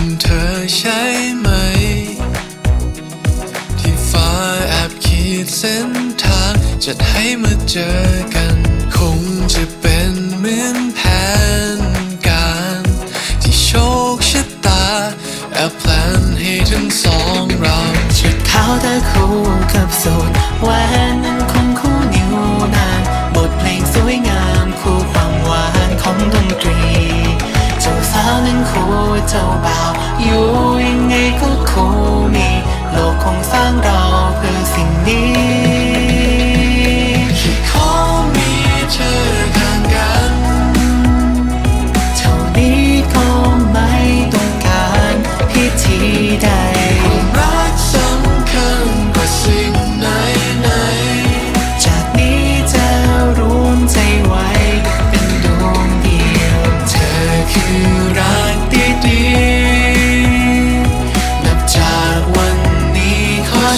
็นเธอใช่ไหม ที่ฟ้าแอบขีดเส้นทางจะให้มาเจอกัน คงจะเป็นเหมือนแผนการ ที่โชคชะตาแอบแพลนให้ทั้งสองเราชุดขาเธอคู่กับสูตแหวนนั้นคงคู่นิ้วนางบทเพลงสวยงามคู่ความหวานของดนตรี เจ้าสาวนั้นคู่เจ้าบ่าว อ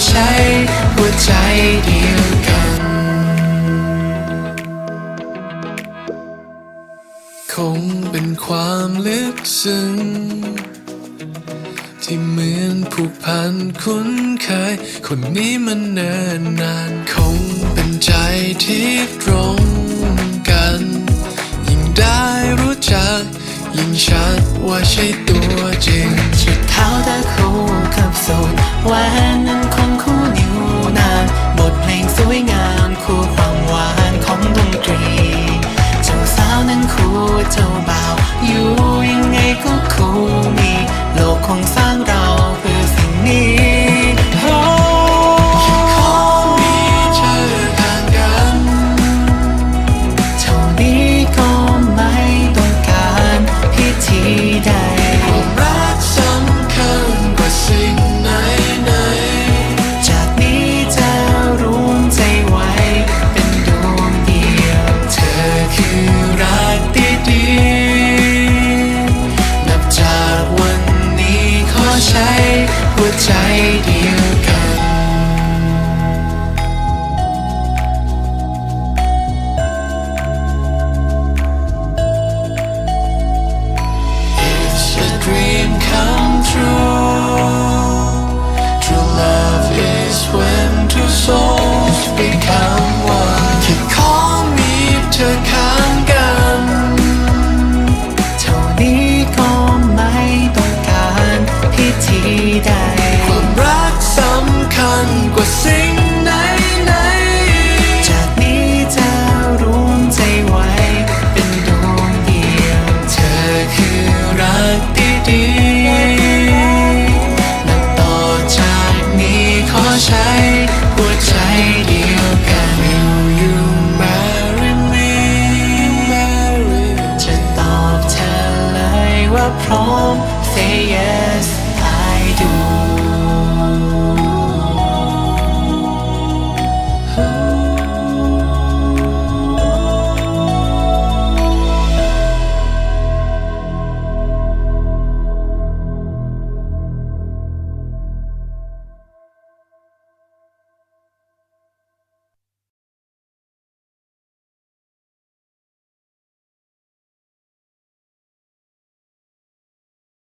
ใช้หัวใจเดียวกัน คงเป็นความลึกซึ้งที่เหมือนผูกพันคุ้นเคย คนนี้มันเนินนานคงเป็นใจที่ตรงกัน ยิ่งได้รู้จัก ยิ่งชัดว่าใช่ตัวจริงชุดขาวเธอคู่กับสูตรแหวน till หัวใจเดียว